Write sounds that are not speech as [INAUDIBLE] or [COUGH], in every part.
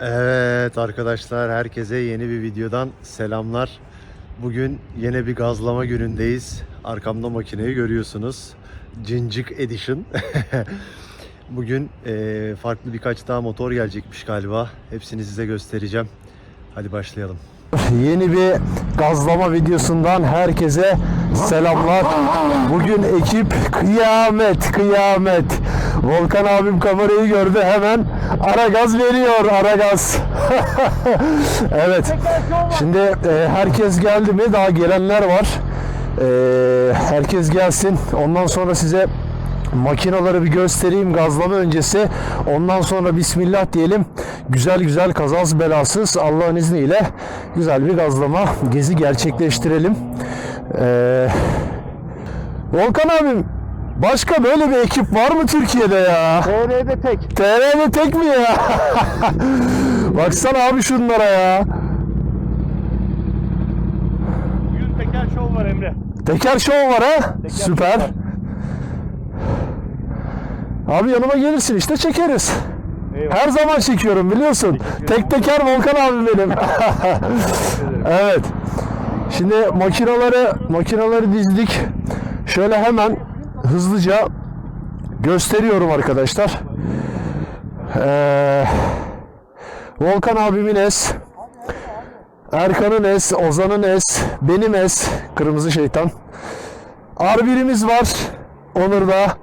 Evet arkadaşlar herkese yeni bir videodan selamlar. Bugün yine bir gazlama günündeyiz. Arkamda makineyi görüyorsunuz. Cincik Edition. [LAUGHS] Bugün eee, farklı birkaç daha motor gelecekmiş galiba. Hepsini size göstereceğim. Hadi başlayalım. [LAUGHS] Yeni bir gazlama videosundan herkese selamlar. Bugün ekip kıyamet kıyamet. Volkan abim kamerayı gördü hemen ara gaz veriyor ara gaz. [LAUGHS] evet. Şimdi e, herkes geldi mi? Daha gelenler var. E, herkes gelsin. Ondan sonra size makinaları bir göstereyim gazlama öncesi. Ondan sonra bismillah diyelim. Güzel güzel kazasız belasız Allah'ın izniyle güzel bir gazlama gezi gerçekleştirelim. Ee, Volkan abim başka böyle bir ekip var mı Türkiye'de ya? TR'de tek. TR'de tek mi ya? [LAUGHS] Baksana abi şunlara ya. Bugün teker şov var Emre. Teker şov var ha? Süper. Abi yanıma gelirsin işte çekeriz. Eyvallah. Her zaman çekiyorum biliyorsun. Tek teker Volkan abi benim. [LAUGHS] evet. Şimdi makinaları makinaları dizdik. Şöyle hemen hızlıca gösteriyorum arkadaşlar. Ee, Volkan abimin S, Erkan'ın S, Ozan'ın S, benim S, Kırmızı Şeytan. R1'imiz var. Onur'da.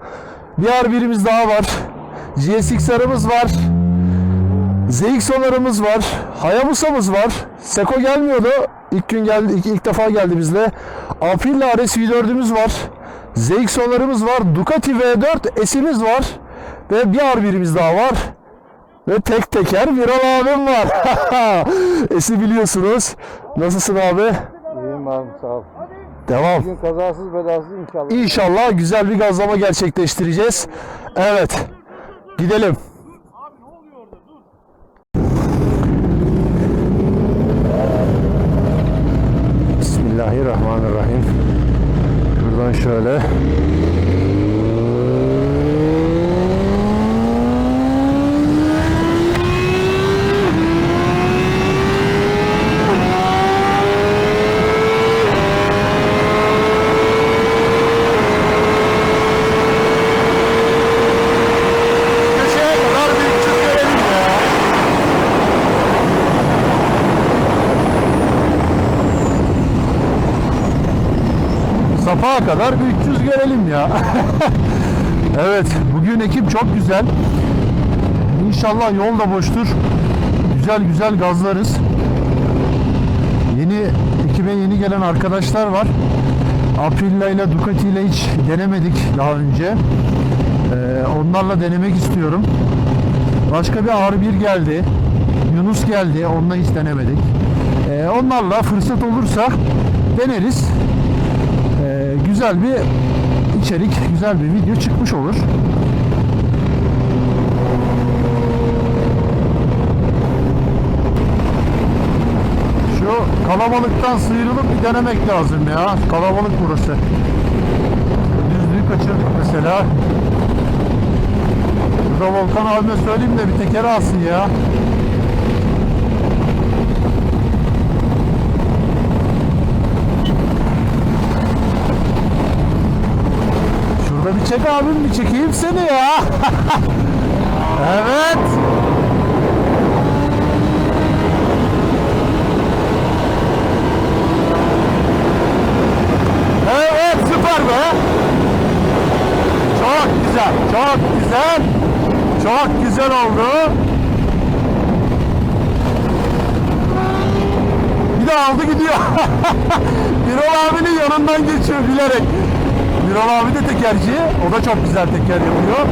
Bir R1'imiz daha var. GSXR'ımız var. ZXO'larımız var. Hayabusa'mız var. Seko gelmiyordu. İlk gün geldi, ilk, ilk defa geldi bizle. Aprilla RS V4'ümüz var. ZXO'larımız var. Ducati V4 S'imiz var. Ve bir R1'imiz daha var. Ve tek teker Viral abim var. [LAUGHS] S'i biliyorsunuz. Nasılsın abi? İyiyim abi sağ ol. Devam. Bugün kazasız belasız inşallah. İnşallah güzel bir gazlama gerçekleştireceğiz. Evet. Gidelim. Şöyle. Kadar bir 300 görelim ya. [LAUGHS] evet, bugün ekip çok güzel. İnşallah yol da boştur. Güzel güzel gazlarız. Yeni ekibe yeni gelen arkadaşlar var. Aprilia ile Ducati ile hiç denemedik daha önce. Ee, onlarla denemek istiyorum. Başka bir R1 geldi. Yunus geldi. Onunla hiç denemedik. Ee, onlarla fırsat olursa deneriz. Ee, güzel bir içerik, güzel bir video çıkmış olur. Şu kalabalıktan sıyrılıp bir denemek lazım ya. Kalabalık burası. Düzlüğü kaçırdık mesela. Burada Volkan abime söyleyeyim de bir teker alsın ya. Çek abim bir çekeyim seni ya. [LAUGHS] evet. Evet süper be. Çok güzel, çok güzel. Çok güzel oldu. Bir de aldı gidiyor. [LAUGHS] Birol abinin yanından geçiyor bilerek. Birol abi de tekerci. O da çok güzel teker yapıyor.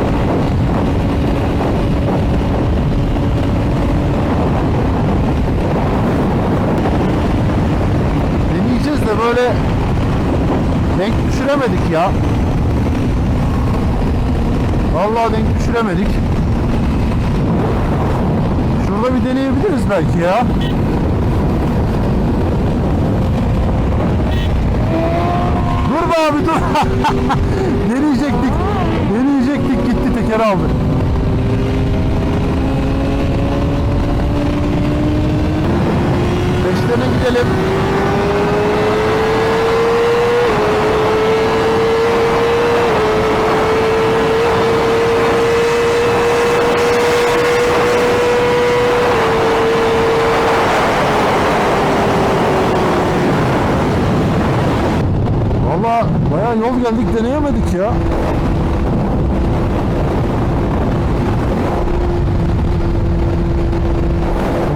Deneyeceğiz de böyle denk düşüremedik ya. Vallahi denk düşüremedik. Şurada bir deneyebiliriz belki ya. abi dur. [LAUGHS] deneyecektik. Deneyecektik gitti teker aldı. Beşlerine gidelim. Geldik deneyemedik ya.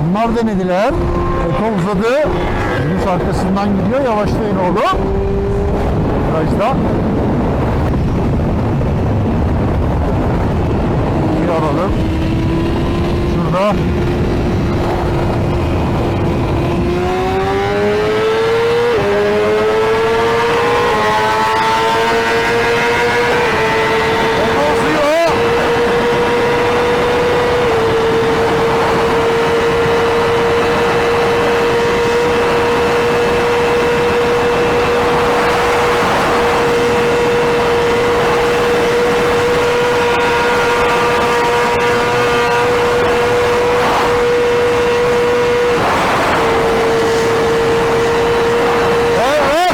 Onlar denediler. Eko uzadı. Yunus arkasından gidiyor. Yavaşlayın oğlum. Virajda. Bir alalım. Şurada. Eko uzuyor. Evet.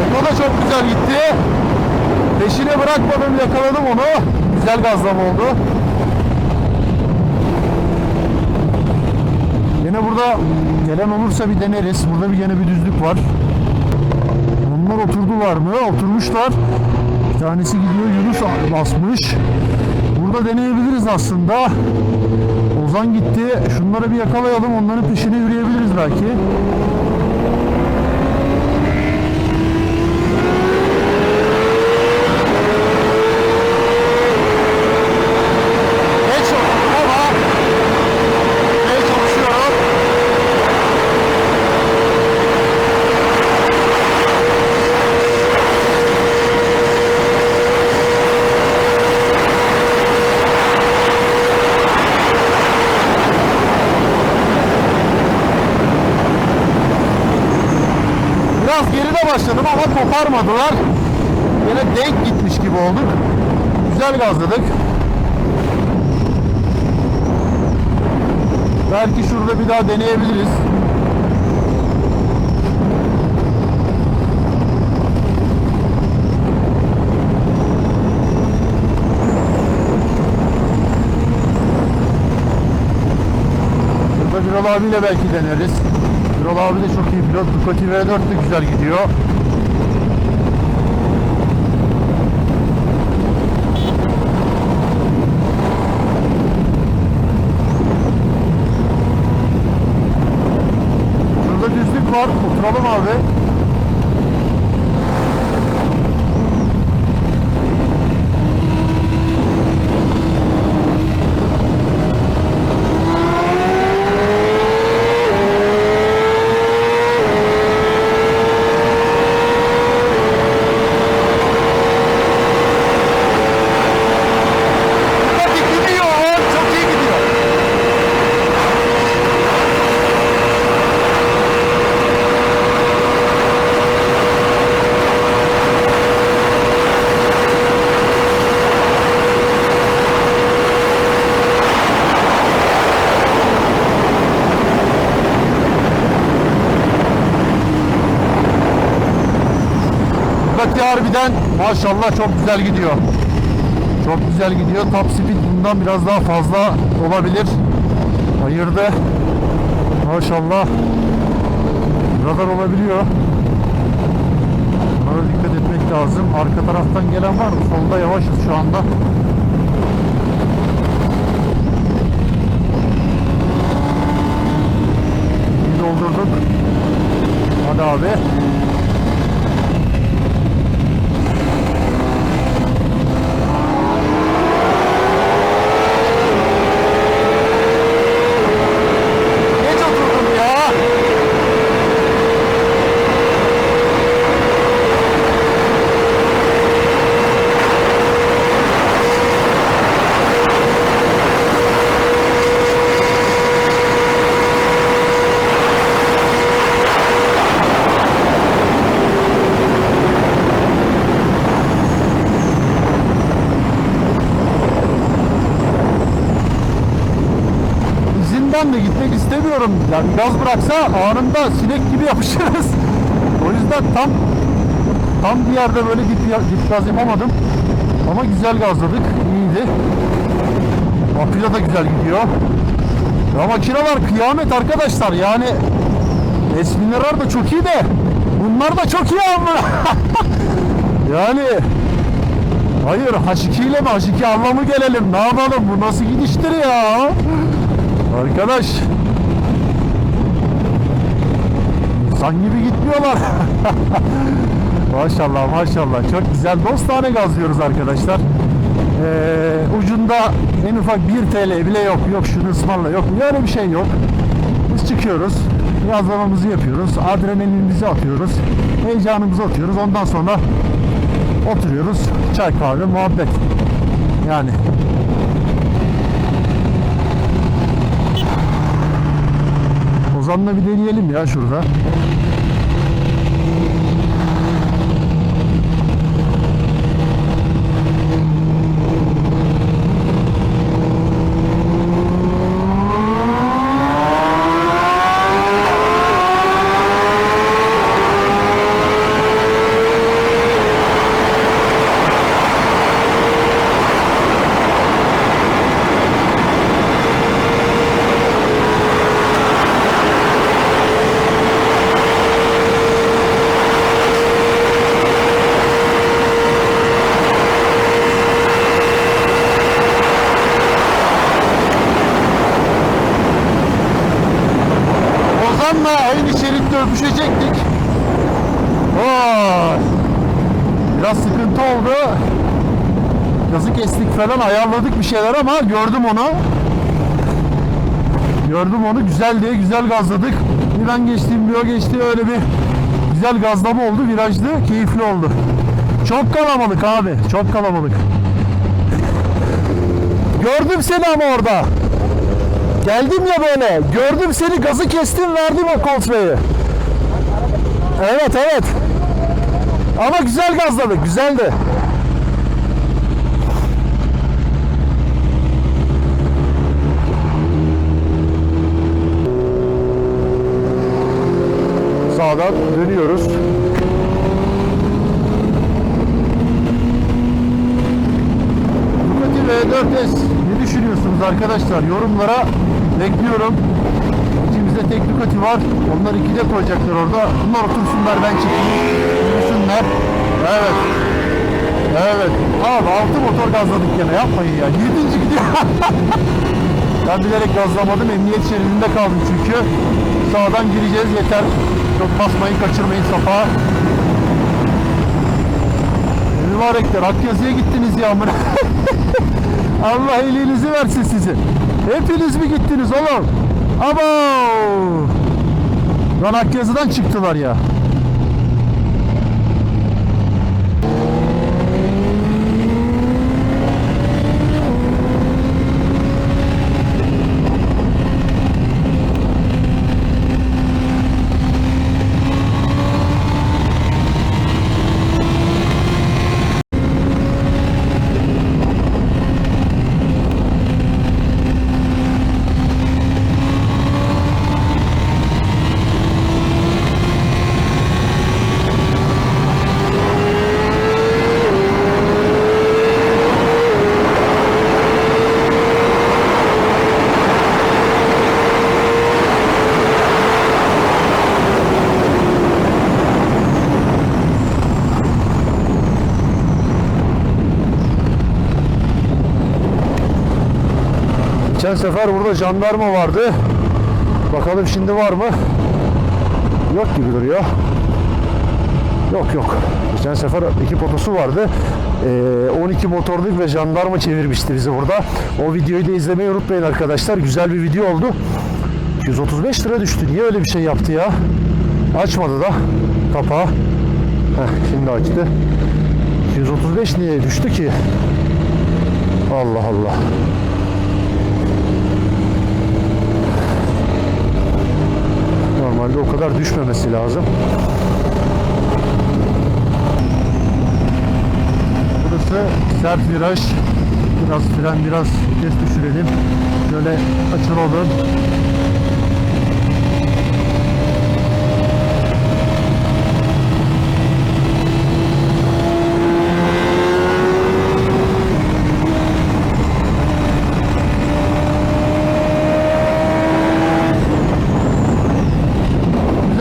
Eko da çok güzel gitti. Peşine bırakmadım yakaladım onu. Güzel gazlama oldu. Yine burada gelen olursa bir deneriz. Burada bir yine bir düzlük var. Onlar oturdular mı? Oturmuşlar. Bir tanesi gidiyor Yunus basmış. Burada deneyebiliriz aslında. Ozan gitti. Şunları bir yakalayalım. Onların peşine yürüyebiliriz belki. Ama koparmadılar. Yine denk gitmiş gibi olduk. Güzel gazladık. Belki şurada bir daha deneyebiliriz. Burada Birol abiyle belki deneriz. Birol abi de çok iyi pilot. Ducati V4 de güzel gidiyor. Şurada düzlük var. Oturalım abi. Hadi gidiyor. Çok iyi gidiyor. Bugatti harbiden maşallah çok güzel gidiyor. Çok güzel gidiyor. Top speed bundan biraz daha fazla olabilir. Ayırdı. Maşallah. Radar olabiliyor. Buna dikkat etmek lazım. Arka taraftan gelen var mı? Solda yavaşız şu anda. İyi doldurduk. Hadi abi. Geç oturdum ya. fren de gitmek istemiyorum. Yani gaz bıraksa anında sinek gibi yapışırız. O yüzden tam tam bir yerde böyle dip, dip gaz yapamadım. Ama güzel gazladık. İyiydi. Aküde de güzel gidiyor. Ya makineler kıyamet arkadaşlar. Yani Esminerar da çok iyi de bunlar da çok iyi ama. [LAUGHS] yani hayır H2 ile mi H2 Allah mı gelelim ne yapalım bu nasıl gidiştir ya arkadaş insan gibi gitmiyorlar. [LAUGHS] Maşallah maşallah. Çok güzel dostane gazlıyoruz arkadaşlar. Ee, ucunda en ufak 1 TL bile yok. Yok şunu ısmarla yok. Böyle bir şey yok. Biz çıkıyoruz gazlamamızı yapıyoruz adrenalinimizi atıyoruz heyecanımızı atıyoruz. Ondan sonra oturuyoruz çay kahve muhabbet. Yani Ozan'la bir deneyelim ya şurada Ozan'la aynı şeritte öpüşecektik. Oy. Biraz sıkıntı oldu. Yazı kestik falan ayarladık bir şeyler ama gördüm onu. Gördüm onu güzeldi, güzel gazladık. Bir ben geçtim, bir o geçti öyle bir güzel gazlama oldu. Virajlı, keyifli oldu. Çok kalabalık abi, çok kalabalık. Gördüm seni ama orada. Geldim ya böyle. Gördüm seni gazı kestim verdim o kontrayı. Evet evet. Ama güzel gazladık. Güzeldi. Sağdan dönüyoruz. Ducati V4S düşünüyorsunuz arkadaşlar? Yorumlara bekliyorum. İçimizde tek Ducati var. Onlar ikide koyacaklar orada. Bunlar otursunlar ben çıkayım. Yürüsünler. Evet. Evet. Abi altı motor gazladık gene yapmayın ya. Yedinci gidiyor. [LAUGHS] ben bilerek gazlamadım. Emniyet şeridinde kaldım çünkü. Sağdan gireceğiz yeter. Çok basmayın kaçırmayın safa. Mübarekler Akyazı'ya gittiniz ya [LAUGHS] amına. Allah iyiliğinizi versin sizi. Hepiniz mi gittiniz oğlum? Abo! Lan Akyazı'dan çıktılar ya. Sefer burada jandarma vardı. Bakalım şimdi var mı? Yok gibi duruyor. Yok yok. Geçen sefer ekip otosu vardı. Ee, 12 motorluk ve jandarma çevirmişti bizi burada. O videoyu da izlemeyi unutmayın arkadaşlar. Güzel bir video oldu. 235 lira düştü. Niye öyle bir şey yaptı ya? Açmadı da kapağı. Heh, şimdi açtı. 235 niye düştü ki? Allah Allah. Normalde o kadar düşmemesi lazım. Burası sert viraj. Biraz fren biraz vites düşürelim. Şöyle açılalım.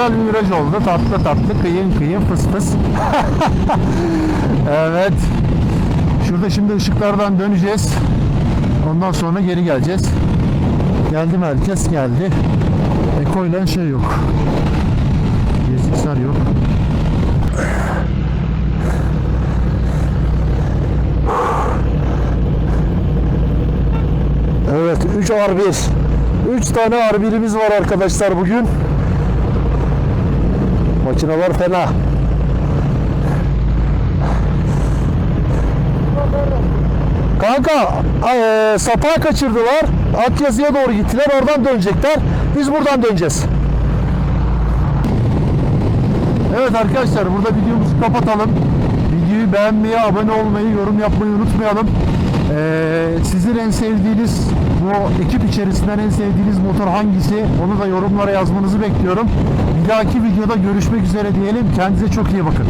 Güzel bir viraj oldu. Tatlı tatlı, kıyın kıyın, fıs fıs. [LAUGHS] evet. Şurada şimdi ışıklardan döneceğiz. Ondan sonra geri geleceğiz. Geldi mi herkes? Geldi. Eko ile şey yok. Geziksar yok. Evet 3 R1. 3 tane R1'imiz var arkadaşlar bugün. Makineler fena. Kanka eee satağı kaçırdılar. Akyazı'ya doğru gittiler. Oradan dönecekler. Biz buradan döneceğiz. Evet arkadaşlar burada videomuzu kapatalım. Videoyu beğenmeyi, abone olmayı, yorum yapmayı unutmayalım. Ee, sizin en sevdiğiniz bu ekip içerisinden en sevdiğiniz motor hangisi? Onu da yorumlara yazmanızı bekliyorum. Bir dahaki videoda görüşmek üzere diyelim. Kendinize çok iyi bakın.